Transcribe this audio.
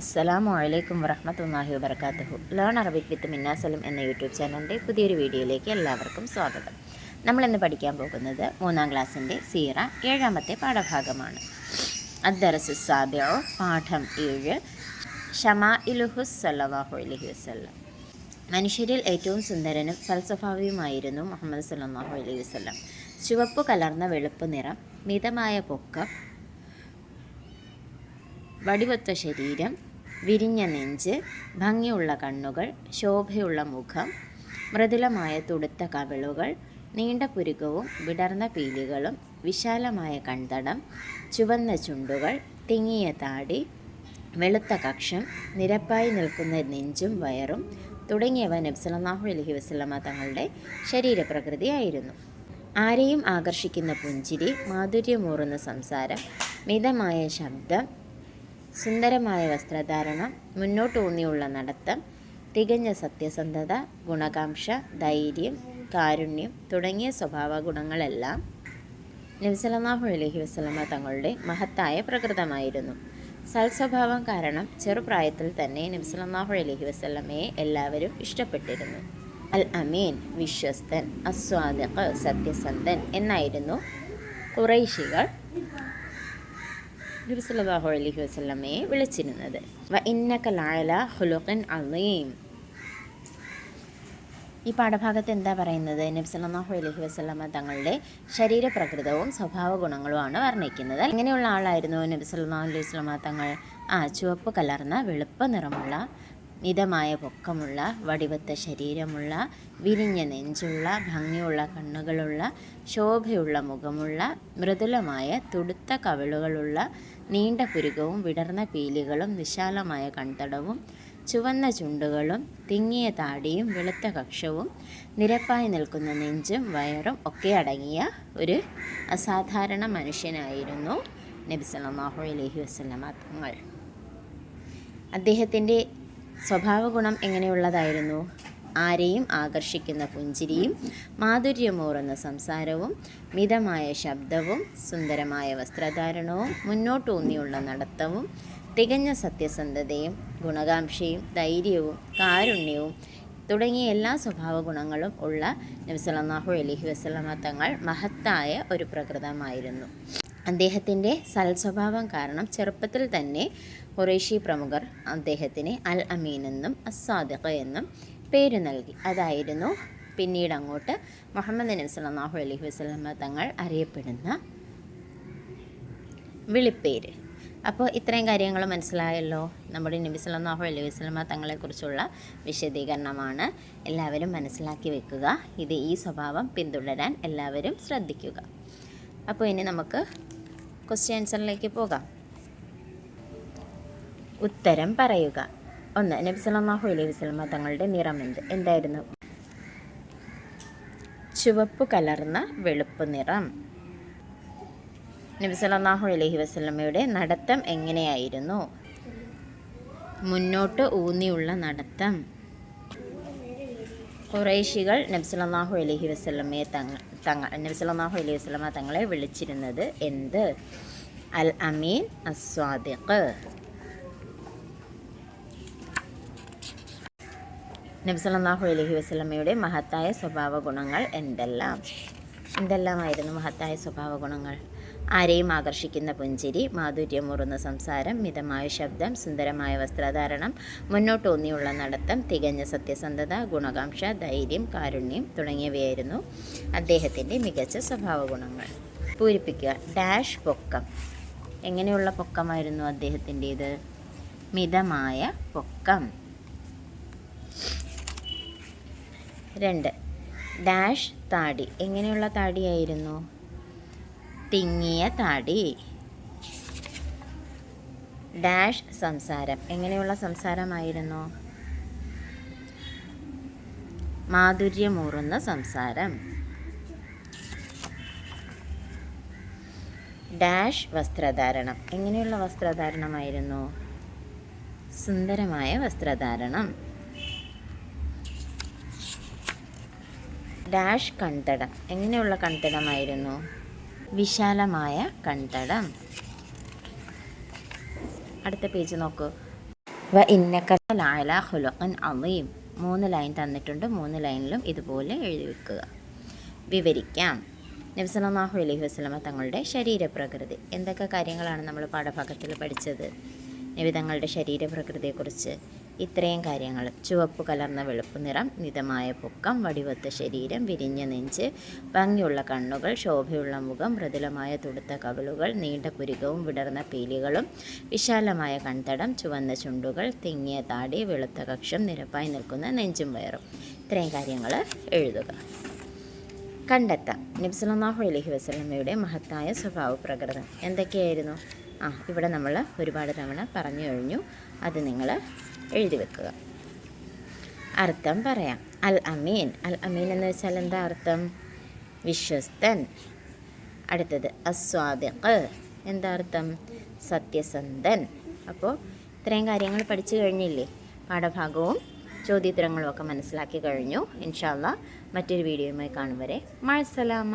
അസ്സലാമു അലൈക്കും വറഹമത്തല്ലാഹി വബർക്കാത്തുഹു ലേൺ അറബിക് വിത്ത് മിന്നാസലം എന്ന യൂട്യൂബ് ചാനലിന്റെ പുതിയൊരു വീഡിയോയിലേക്ക് എല്ലാവർക്കും സ്വാഗതം. നമ്മൾ ഇന്ന് പഠിക്കാൻ പോകുന്നത് മൂന്നാം ക്ലാസ്സിന്റെ സീറ ഏഴാമത്തെ പാഠഭാഗമാണ്. അദ്ദറസ് പാഠം ഏഴ് ഷമാ ഇലുഹുസ് സല്ലാഹു അലഹി വസ്ല്ലാം. മനുഷ്യരിൽ ഏറ്റവും സുന്ദരനും സൽസ്വഭാവിയുമായിരുന്നു മുഹമ്മദ് സല്ലാഹു അലൈഹി വസ്ല്ലാം. ചുവപ്പ് കലർന്ന വെളുപ്പ് നിറം മിതമായ പൊക്കം വടിവത്ത ശരീരം വിരിഞ്ഞ നെഞ്ച് ഭംഗിയുള്ള കണ്ണുകൾ ശോഭയുള്ള മുഖം മൃദുലമായ തുടുത്ത കവിളുകൾ നീണ്ട പുരുകവും വിടർന്ന പീലികളും വിശാലമായ കൺതടം ചുവന്ന ചുണ്ടുകൾ തിങ്ങിയ താടി വെളുത്ത കക്ഷം നിരപ്പായി നിൽക്കുന്ന നെഞ്ചും വയറും തുടങ്ങിയവ നബ്സലാഹു അലഹി വസ്ലമ തങ്ങളുടെ ശരീരപ്രകൃതിയായിരുന്നു. ആരെയും ആകർഷിക്കുന്ന പുഞ്ചിരി മാധുര്യമൂറുന്ന സംസാരം മിതമായ ശബ്ദം സുന്ദരമായ വസ്ത്രധാരണം മുന്നോട്ടൂന്നിയുള്ള നടത്തം തികഞ്ഞ സത്യസന്ധത ഗുണകാംക്ഷ ധൈര്യം കാരുണ്യം തുടങ്ങിയ സ്വഭാവ ഗുണങ്ങളെല്ലാം നബ്സലാഹു അലഹി വസ്ലമ തങ്ങളുടെ മഹത്തായ പ്രകൃതമായിരുന്നു. സൽസ്വഭാവം കാരണം ചെറുപ്രായത്തിൽ തന്നെ നബ്സലാഹു അലഹി വസ്ലമയെ എല്ലാവരും ഇഷ്ടപ്പെട്ടിരുന്നു. അൽ അമീൻ വിശ്വസ്തൻ അസ്വാദക് സത്യസന്ധൻ എന്നായിരുന്നു കുറൈശികൾ നബി അലഹി വസ്ലമയെ വിളിച്ചിരുന്നത്. വ ഇന്നക ലഅല ഖുലുഖിൻ അളീം ഈ പാഠഭാഗത്ത് എന്താ പറയുന്നത്? നബ്സല്ലാഹു അലഹി വസ്ലമ തങ്ങളുടെ ശരീരപ്രകൃതവും സ്വഭാവ ഗുണങ്ങളുമാണ് വർണിക്കുന്നത്. അങ്ങനെയുള്ള ആളായിരുന്നു നബി അലൈഹി വസ്ലമ തങ്ങൾ. ആ ചുവപ്പ് കലർന്ന വെളുപ്പ് നിറമുള്ള മിതമായ പൊക്കമുള്ള വടിവത്ത ശരീരമുള്ള വിരിഞ്ഞ നെഞ്ചുള്ള ഭംഗിയുള്ള കണ്ണുകളുള്ള ശോഭയുള്ള മുഖമുള്ള മൃദുലമായ തുടുത്ത കവിളുകളുള്ള നീണ്ട പുരുകവും വിടർന്ന പീലികളും വിശാലമായ കൺതടവും ചുവന്ന ചുണ്ടുകളും തിങ്ങിയ താടിയും വെളുത്ത കക്ഷവും നിരപ്പായി നിൽക്കുന്ന നെഞ്ചും വയറും ഒക്കെ അടങ്ങിയ ഒരു അസാധാരണ മനുഷ്യനായിരുന്നു നബി സല്ലല്ലാഹു അലൈഹി വസല്ലമ തങ്ങൾ. അദ്ദേഹത്തിന്റെ സ്വഭാവ ഗുണം എങ്ങനെയുള്ളതായിരുന്നു? ആരെയും ആകർഷിക്കുന്ന പുഞ്ചിരിയും മാധുര്യമൂറുന്ന സംസാരവും മിതമായ ശബ്ദവും സുന്ദരമായ വസ്ത്രധാരണവും മുന്നോട്ടൂന്നിയുള്ള നടത്തവും തികഞ്ഞ സത്യസന്ധതയും ഗുണകാംക്ഷയും ധൈര്യവും കാരുണ്യവും തുടങ്ങിയ എല്ലാ സ്വഭാവ ഗുണങ്ങളും ഉള്ള നബ്സലാഹു അലഹി വസ്ലമ തങ്ങൾ മഹത്തായ ഒരു പ്രകൃതമായിരുന്നു. അദ്ദേഹത്തിന്റെ സൽസ്വഭാവം കാരണം ചെറുപ്പത്തിൽ തന്നെ ഖുറേഷി പ്രമുഖർ അദ്ദേഹത്തിന് അൽ അമീൻ എന്നും അസാദിഖ എന്നും പേര് നൽകി. അതായിരുന്നു പിന്നീട് അങ്ങോട്ട് മുഹമ്മദ് നബി സല്ലല്ലാഹു അലൈഹി വസല്ലമ തങ്ങൾ അറിയപ്പെടുന്ന വിളിപ്പേര്. അപ്പോൾ ഇത്രയും കാര്യങ്ങൾ മനസ്സിലായല്ലോ? നമ്മുടെ നബി സല്ലല്ലാഹു അലൈഹി വസല്ലമ തങ്ങളെക്കുറിച്ചുള്ള വിശദീകരണമാണ് എല്ലാവരും മനസ്സിലാക്കി വെക്കുക. ഇത് ഈ സ്വഭാവം പിന്തുടരാൻ എല്ലാവരും ശ്രദ്ധിക്കുക. അപ്പോൾ ഇനി നമുക്ക് ക്വസ്റ്റ്യൻ ആൻസറിലേക്ക് പോകാം. ഉത്തരം പറയുക. ഒന്ന് നബി സല്ലല്ലാഹു അലൈഹി വസല്ലമ തങ്ങളുടെ എന്ത്? എന്തായിരുന്നു? ചുവപ്പ് കലർന്ന വെളുപ്പ് നിറം. നബി സല്ലല്ലാഹു അലൈഹി വസ്ലമയുടെ നടത്തം എങ്ങനെയായിരുന്നു? മുന്നോട്ട് ഊന്നിയുള്ള നടത്തം. കുറേശികൾ നബി അലഹി അലൈഹി തങ്ങ തങ്ങ തങ്ങൾ നബി സല്ലല്ലാഹു അലൈഹി വസല്ലമ തങ്ങളെ വിളിച്ചിരുന്നത് എന്ത്? അൽ അമീൻ അസ്വാദിഖ്. നബി അലഹി വസല്ലമയുടെ മഹത്തായ സ്വഭാവ ഗുണങ്ങൾ എന്തെല്ലാം? എന്തെല്ലാമായിരുന്നു മഹത്തായ സ്വഭാവ ഗുണങ്ങൾ ആരെയും ആകർഷിക്കുന്ന പുഞ്ചിരി മാധുര്യമൂറുന്ന സംസാരം മിതമായ ശബ്ദം സുന്ദരമായ വസ്ത്രധാരണം മുന്നോട്ടൂന്നിയുള്ള നടത്തം തികഞ്ഞ സത്യസന്ധത ഗുണകാംക്ഷ ധൈര്യം കാരുണ്യം തുടങ്ങിയവയായിരുന്നു അദ്ദേഹത്തിന്റെ മികച്ച സ്വഭാവ ഗുണങ്ങൾ പൂരിപ്പിക്കുക. ഡാഷ് പൊക്കം. എങ്ങനെയുള്ള പൊക്കമായിരുന്നു അദ്ദേഹത്തിന്റേത്? മിതമായ പൊക്കം. രണ്ട്. ഡാഷ് താടി. എങ്ങനെയുള്ള താടിയായിരുന്നു? തിങ്ങിയ താടി. ഡാഷ് സംസാരം. എങ്ങനെയുള്ള സംസാരമായിരുന്നു? മാധുര്യമൂറുന്ന സംസാരം. ഡാഷ് വസ്ത്രധാരണം. എങ്ങനെയുള്ള വസ്ത്രധാരണമായിരുന്നു? സുന്ദരമായ വസ്ത്രധാരണം. ഡാഷ് കൺതടം. എങ്ങനെയുള്ള കൺതടമായിരുന്നു? വിശാലമായ കൺതടം അടുത്ത പേജ് നോക്കൂ. വ മൂന്ന് ലൈൻ തന്നിട്ടുണ്ട്. മൂന്ന് ലൈനിലും ഇതുപോലെ എഴുതി വെക്കുക. വിവരിക്കാം. നബ്സലാഹു അലൈഹി വസ്ലമ തങ്ങളുടെ ശരീരപ്രകൃതി. എന്തൊക്കെ കാര്യങ്ങളാണ് നമ്മൾ പാഠഭാഗത്തിൽ പഠിച്ചത്? നബി തങ്ങളുടെ ശരീരപ്രകൃതിയെക്കുറിച്ച്. ഇത്രയും കാര്യങ്ങൾ. ചുവപ്പ് കലർന്ന വെളുപ്പ് നിറം മിതമായ പൊക്കം വടിവത്ത ശരീരം വിരിഞ്ഞ നെഞ്ച് ഭംഗിയുള്ള കണ്ണുകൾ ശോഭയുള്ള മുഖം മൃദുലമായ തുടുത്ത കവിളുകൾ നീണ്ട പുരികവും വിടർന്ന പീലികളും വിശാലമായ കൺതടം ചുവന്ന ചുണ്ടുകൾ തിങ്ങിയ താടി വെളുത്ത കക്ഷം നിരപ്പായി നിൽക്കുന്ന നെഞ്ചും വയറും. ഇത്രയും കാര്യങ്ങൾ എഴുതുക. കണ്ടെത്താം. നബ്സലാഹു അലഹി വസ്ലമയുടെ മഹത്തായ സ്വഭാവ പ്രകൃതം എന്തൊക്കെയായിരുന്നു? ആ ഇവിടെ നമ്മൾ ഒരുപാട് തവണ പറഞ്ഞു കഴിഞ്ഞു. അത് നിങ്ങൾ എഴുതി വെക്കുക അർത്ഥം പറയാം. അൽ അമീൻ. അൽ അമീൻ എന്ന് വെച്ചാൽ എന്താ അർത്ഥം? വിശ്വസ്തൻ. അടുത്തത് അസ്വാദിഖ്. എന്താ അർത്ഥം? സത്യസന്ധൻ. അപ്പോൾ ഇത്രയും കാര്യങ്ങൾ പഠിച്ചു കഴിഞ്ഞില്ലേ? പാഠഭാഗവും ചോദ്യോത്തരങ്ങളും ഒക്കെ മനസ്സിലാക്കി കഴിഞ്ഞു. ഇൻഷാല്ല മറ്റൊരു വീഡിയോയുമായി കാണും വരെ. മഴസലാമ